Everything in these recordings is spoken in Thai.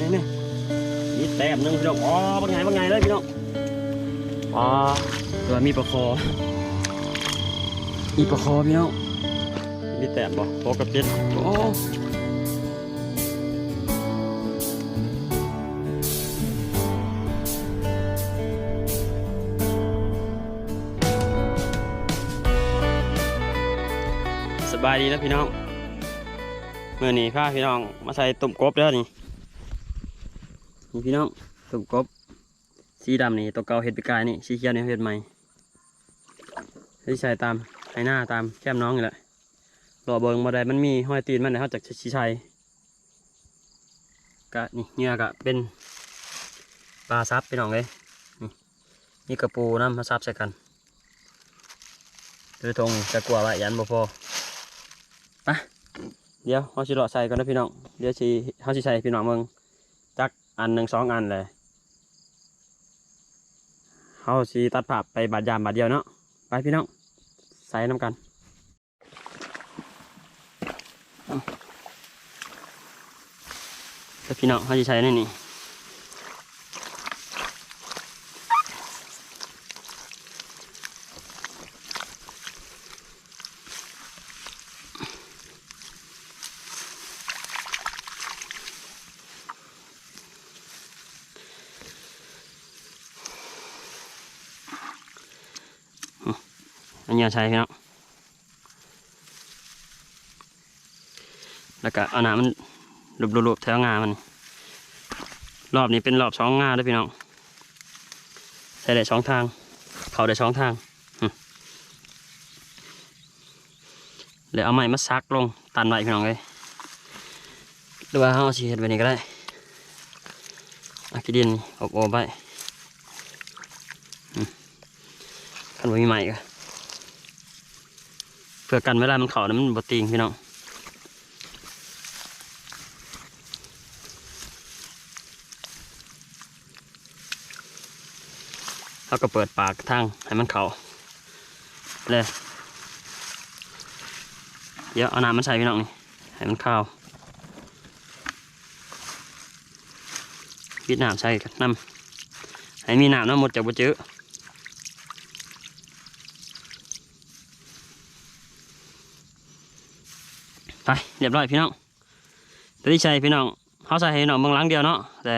นี่นี่นี่แต้มหนึงพี่น้องอ๋อบางไงบางไงเลยพี่น้องอ๋อตัวมีประคอมีประคอพี่น้องมีแต้มบ่โปกับเจ็ดโอ้สบายดีนะพี่น้องเมื่อนี้พาพี่น้องมาใส่ตุ่มกบเด้อนี่ นี่พี่น้องตุ่มกบสีดำนี่ตัวเก่าเห็ดไปกายนี่สีเขียวนี่เห็ดใหม่ที่ใส่ตามไห้หน้าตามแก้มน้องนี่แหละรอเบิงบ่ได้มันมีห้อยตีนมันเดี๋ยเขาจากชีชัยกะนี่เหงื่อกะเป็นปลาซับพี่น้องเลยนี่กระปูน้ำมาซับใส่กันโดยตรงจะกลัวว่ายันบ่พอปะเดี๋ยวเขาสิเลาะใส่ก่อนนะพี่น้องเดี๋ยวสิเขาสิใส่พี่น้องเมือง อันหนึ่งสองอันเลยเขาสีตัดภาพไปบาดยามบาดเดียวเนาะไปพี่น้องใส่น้ำกันแล้วพี่น้องเขาจะใช้นี่นี่ อันนี้ใส่พี่น้องแล้วก็เอาน้ำมันรูปๆๆแถวงามัน รอบนี้เป็นรอบสองงาด้วยพี่น้องใส่ได้สองทาง เขาได้สองทางอืมแล้วเอาไม้มาซักลงตันไว้พี่น้องเลยหรือว่าเอาสีเห็ดไว้นี่ก็ได้อากิดินอบโอบไว้มันบ่มีไม้ก็ พื่อกันเวลามันเข่านะมันบดติงพี่น้องเขาก็เปิดปากทางให้มันเขาเลยเดี๋ยวเอาน้ำมันใส่พี่น้องนี่ให้มันเข้าววิดน้ำใส่กันน้ำให้มีน้ำน้ำหมดจากบ่เจอ ไปเรียบร้อยพี่น้องตัวที่ใส่พี่น้องเขาใส่ให้น้องเบางหลังเดียวเนาะแต่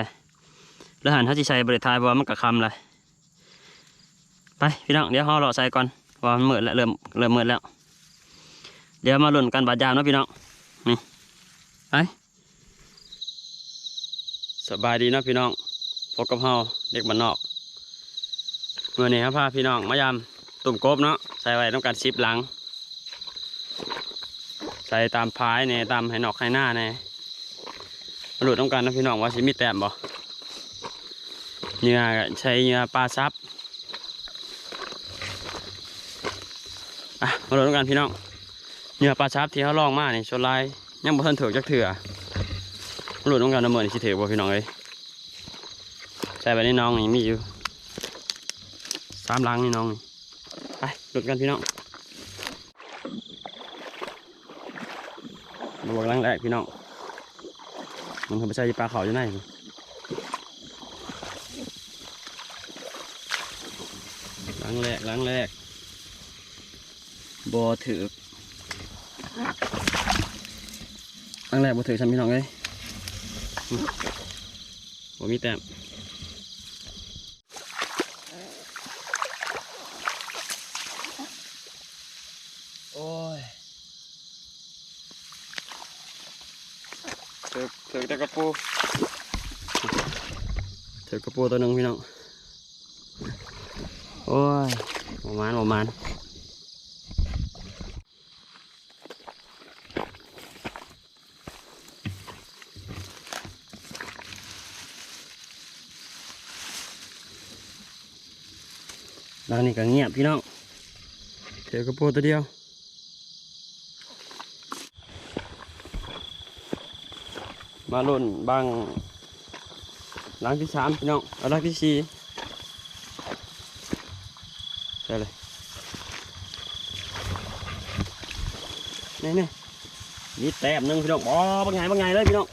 แล้วหันเขาที่ใส่บริทายเพราะว่ามันกระคำเลยไปพี่น้องเดี๋ยวเราเลาะใส่ก่อนว่ามันเหมืดแล้วเริ่มเริ่มเหมืดแล้ว เดี๋ยวมาลุ้นกันบาดยามเนาะพี่น้องนี่ไปสบายดีเนาะพี่น้องพบกับเฮาเด็กบ้านนอกเมื่อนี้ครับพาพี่น้องมายามตุ่มกบเนาะใส่ไว้ต้องการซิปหลัง ส่ตามพายเนี่ยตามให้นอกให้หน้าเนี่ยมาหลุดต้องการนะพี่น้องว่าสิมีแต้มบ่เหงื่อใช้เหงื่อปลาซับอะมาดูกันพี่น้องเหยื่อปลาชาร์ปที่เขาลองมาเนี่ยชนลายยังบ่ทันถือจักเถื่อมาดูต้องกันน้ำเมือนี่สิถือบ่พี่น้องเลยใส่ไปในน้องนี่มีอยู่สามลังนี่น้องนี่ไปดูกันพี่น้อง มาบอกลังแรกพี่น้องมันเขาไปใส่ปลาเขาอยู่ไหนลังแรกลังแรกบอถือตั้งแรกบอถือฉันพี่น้องเลยอืมบ่มีแต้มโอ้ยถือถือแต่ กระปูถือกระปูตัวหนึ่งพี่น้อง โอ้ยประมาณประมาณหลังนี้ก็เงียบพี่น้องเถือกระโปรงตัวเดียว มาลุ่นบางหลังที่สามพี่น้องเอาหลังที่สี่ใช่เลยนี่นี่นี่แต้มหนึ่งพี่น้องอ๋อบางไงบางไงเลยพี่น้อง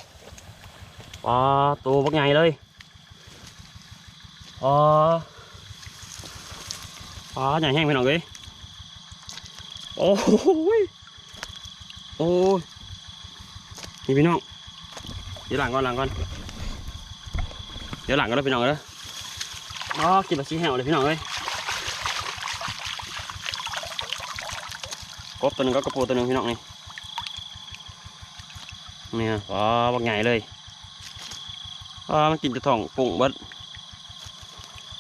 ปลาตัวบักใหญ่เลยปลาปลาใหญ่แห้งไปหน่อยเลยโอ้ยโอ้ยนี่พี่น้อง ดี๋ยวหลังก่อนหลังก่อน เดี๋ยวหลังก่อนเลยพี่น้องเลยอ๋อกินแบบซีแหวเลยพี่น้องเลยกบตัวหนึ่งก็กระปูตัวหนึ่งพี่น้องนี่เนี่ยปลาบักใหญ่เลยอ่ามันกินจะท้องปุ่งบด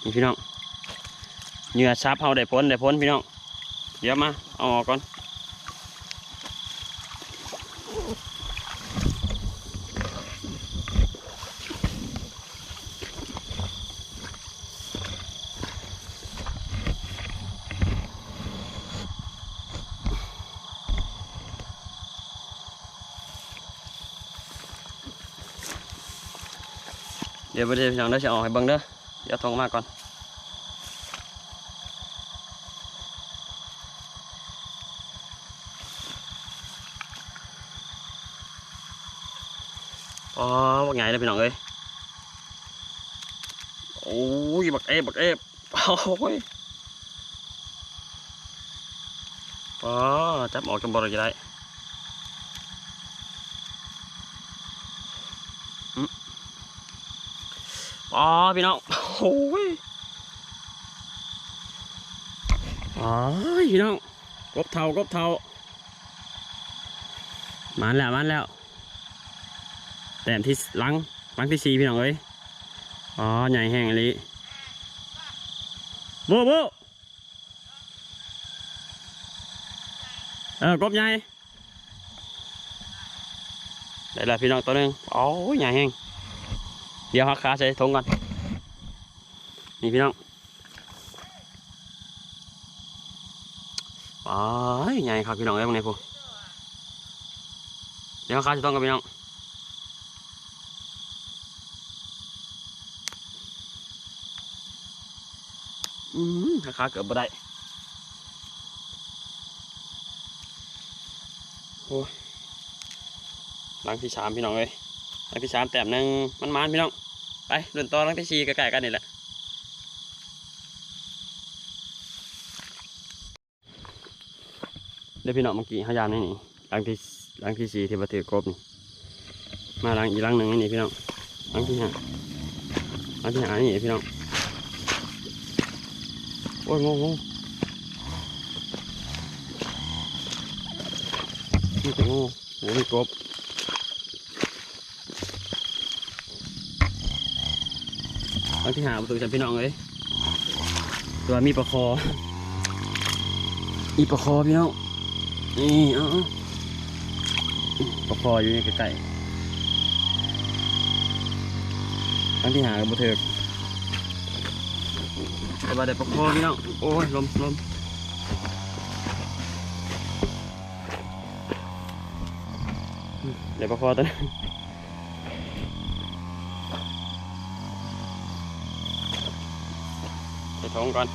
นี่พี่น้องเหงื่อซับเฮาได้พ้นได้พ้นพี่น้องเดี๋ยวมาเอาออกก่อน เดี๋ยวไปเดี๋ยวพี่น้องเด้อจะออกให้เบิ่งเด้อเดี๋ยวทองมาก่อนอ๋อบักใหญ่เลยพี่น้องเอ้ยโอ้ยบักเอฟบักเอฟโอ้ยอ๋อจับออกจนบ่ได้จะได้ อ๋อพี่น้องโอ้ยอ๋อพี่น้องกบเทากบเทามันแล้วมันแล้ว แต้มที่ลังลังที่สี่พี่น้องเอ้ยอ๋อใหญ่แห้งอันนี้โบโบเออกบใหญ่ได้แล้วพี่น้องตัวหนึงโอ้ยใหญ่แห้ง เดี๋ยวหักขาใส่ถุงก่อน นี่พี่น้องอ๋อใหญ่ครับพี่น้องเอ้ยตรงไหนพวกเดี๋ยวหักขาใส่ถุงกันพี่น้องอืมหักขาเกือบบ่ได้โอ้ยหลังที่สามพี่น้องเอ้ย ลังที่สามแต้มหนึ่งมันมันพี่น้อง ไปเดินต่อหลังที่สี่ใกล้ๆกันนี่แหละเดี๋ยวพี่น้องเมื่อกี้พยายามนี่นี่ลังที่ลังที่สี่ที่บัถือกบนี่ มาลังอีกลังหนึ่งนี่พี่น้องลังที่ห้าลังที่ห้านี่พี่น้อง โอ้ยงงงนี่จะงงโอ้ยมีกบ บา งที่หาประตูฉันพี่น้องเลยตัวมีประคอมีประคอพี่น้องนี่เอ๋อาประคออยู่นี่ใกล้ๆบางที่หากับบุเถิกแต่ว่าแต่ประคอพี่น้องโอ้ยลมลมเดี๋ยวประคอตัวนั้น ใส่ถุงก่อน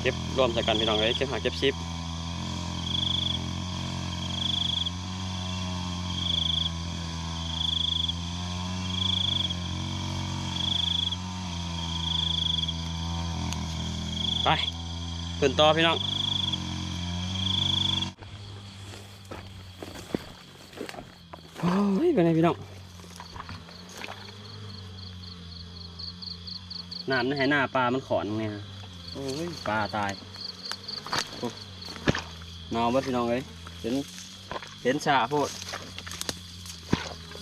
เก็บรวมใส่กันพี่น้องเลยเก็บหาเก็บซิปไปขึ้นต่อพี่น้องโอ้ยเป็นไงพี่น้อง น้ำในให้หน้าปลา มันขอนเนี่ยโอ้ยปลาตายโอ้นอนวัดพี่น้องเลยเห็นเห็นชาโพด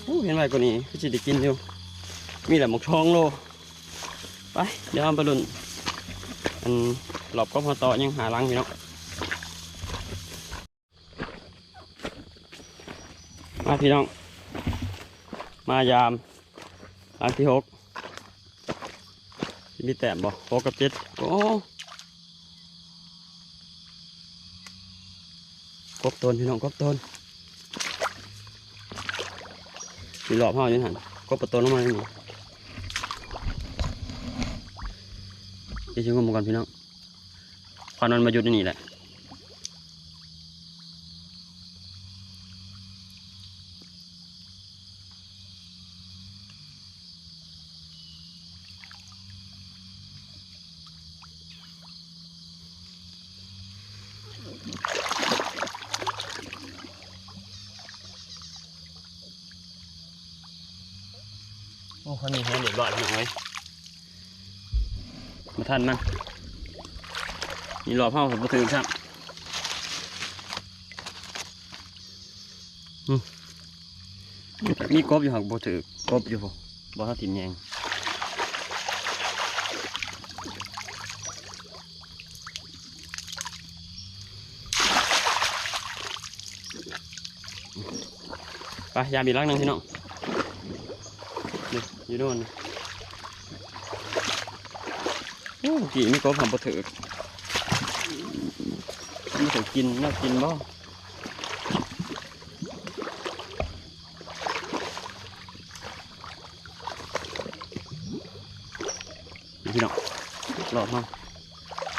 โอ้เห็นไว้กว่านี้ก็จะได้กินอยู่ มีแต่หมกช่องโล ไป เดี๋ยวเอาไปลุ่นอันหลบก็พอต่อยังหาลังพี่น้องมาพี่น้อง มายามลังที่หก มีแต้มบ่หกกับเจ็ดโอ้กบต้นพี่น้องกบต้นมีหลอบห่ออยังหันกบประตูน้ำมันนี่ที่ชิงกันมาก่อนพี่น้องควันมันมาหยุดที่นี่แหละ อ้คนนี้เห็นเดือดร้อนพี่อยมาทันมันนี่รอพ่อผมมาถึงครับมีกบอยู่หักบ่ถือกบอยู่บ่บ่ทันถิ่นแยงไปยามอีกลักหนึ่งพี่น้อง นี่อยู่โน่นนะโอ้กี่มีกบหักบ่ถือกบ่ถือกินน่ากินบ่นี่พี่น้องหลอดมา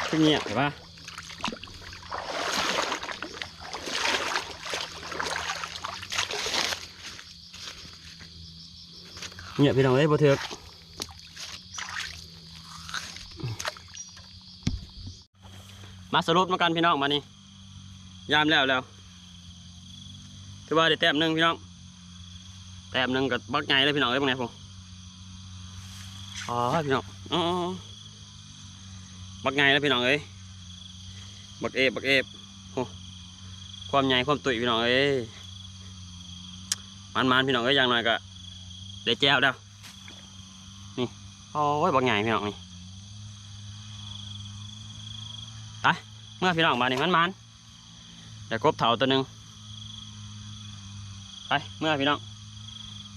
เป็นเงี้ยเห็นปะ เงียพี่น้องเอ้ยบ่เถือกมาสรุปมากันพี่น้องมานี่ยามแล้วแล้วคือว่าได้แต้มหนึ่งพี่น้องแต้มหนึ่งกับบักไงเลยพี่น้องเอ้ยบักไงผมอ๋อพี่น้องอ๋อบักไงแล้วพี่น้องเอ้ยบักเอฟบักเอฟโอ้ความใหญ่ความตุยพี่น้องเอ้ยมันมันๆพี่น้องเอ้ยอย่างน้อยก็ ได้แจ้วแล้ว นี่ โอ้ยบักใหญ่พี่น้องนี่ไปเมื่อพี่น้องมานี่มันมันๆแต่กบเถาตัวหนึ่งไปเมื่อพี่น้อง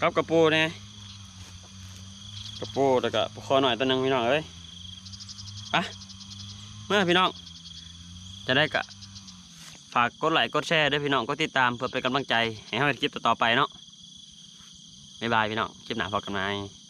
กับกระปูเนี่ยกระปูแล้วก็ปลาคอหน่อยตัวหนึ่งพี่น้องเอ้ยไปเมื่อพี่น้อง จะได้กะฝากกดไลค์กดแชร์ด้วยพี่น้องกดติดตามเพื่อเป็นกำลังใจให้เราในคลิปต่อไปเนาะ บ๊ายบายพี่น้องคลิปหน้าพบกันใหม่